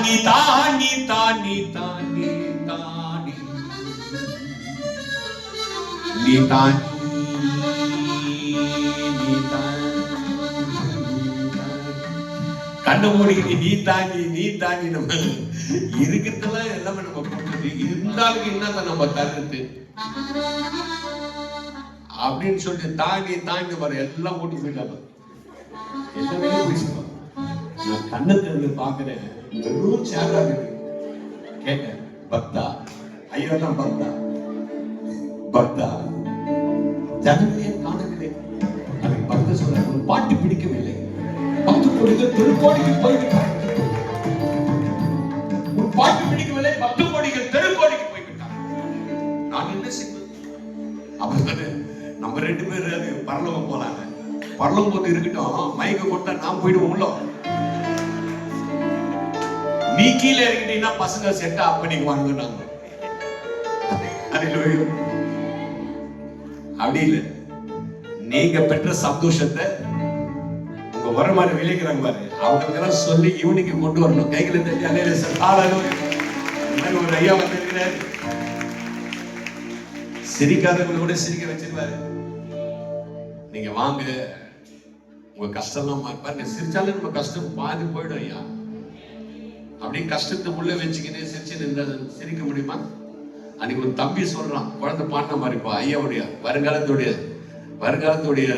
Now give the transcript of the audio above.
தாங்கி தாங்கி தாண்டி தாண்டி தாண்டி நீ தாண்டி நீ கண்ணு மூடிக்கிட்டு நீ தாண்டி நீ தாண்டி நம்ம இருக்கிறதெல்லாம் எல்லாமே நம்ம போட்டது இருந்தாலும் என்ன நம்ம தருது அப்படின்னு சொல்லிட்டு தாண்டி தாண்டி வர எல்லாம் போட்டு போயிட்டாங்க. எல்லாமே போயிடுச்சு நான் கண்ணை பாக்குறேன் பார்க்கிறேன். வெறும் சேரா இருக்கு கேட்டேன் பக்தா ஐயா தான் பக்தா. பக்தா ஜனங்களே காணவில்லை அதை பக்த சொல்ல ஒரு பாட்டு பிடிக்கவில்லை. பத்து கொடுத்து திருக்கோடிக்கு போய்விட்டார். ஒரு பாட்டு பிடிக்கவில்லை பத்து கோடிகள் திருக்கோடிக்கு போய்விட்டார். நான் என்ன செய்வது? அப்ப நம்ம ரெண்டு பேரும் அது பரலோகம் போலாங்க பரலோகம் போது இருக்கட்டும் மயக்க கொடுத்தா நான் போயிடுவோம் உள்ள நீ கீழே இறங்கிட்டீங்கன்னா பசங்க செட்டா அப்ப நீங்க வாங்குனாங்க அப்படி இல்லை. நீங்க பெற்ற சந்தோஷத்தை உங்க வருமானம் விளைக்கிறாங்க பாரு. அவங்களுக்கெல்லாம் சொல்லி ஈவினிங் கொண்டு வரணும். கைகளை தட்டி அலையில சாலாலும் இந்த ஒரு ஐயா வந்திருக்கிறார். சிரிக்காதவங்களை கூட சிரிக்க வச்சிருவாரு நீங்க வாங்க. உங்க கஷ்டம்லாம் பாருங்க சிரிச்சாலும் நம்ம கஷ்டம் பாதி போயிடும் ஐயா. அப்படியே கஷ்டத்தை உள்ள வச்சுக்கினே சிரிச்சு நின்றது சிரிக்க முடியுமா? அன்னைக்கு ஒரு தம்பி சொல்றான் குழந்தை பாடின மாதிரி இப்போ ஐயாவுடைய வருங்காலத்துடைய வருங்காலத்துடைய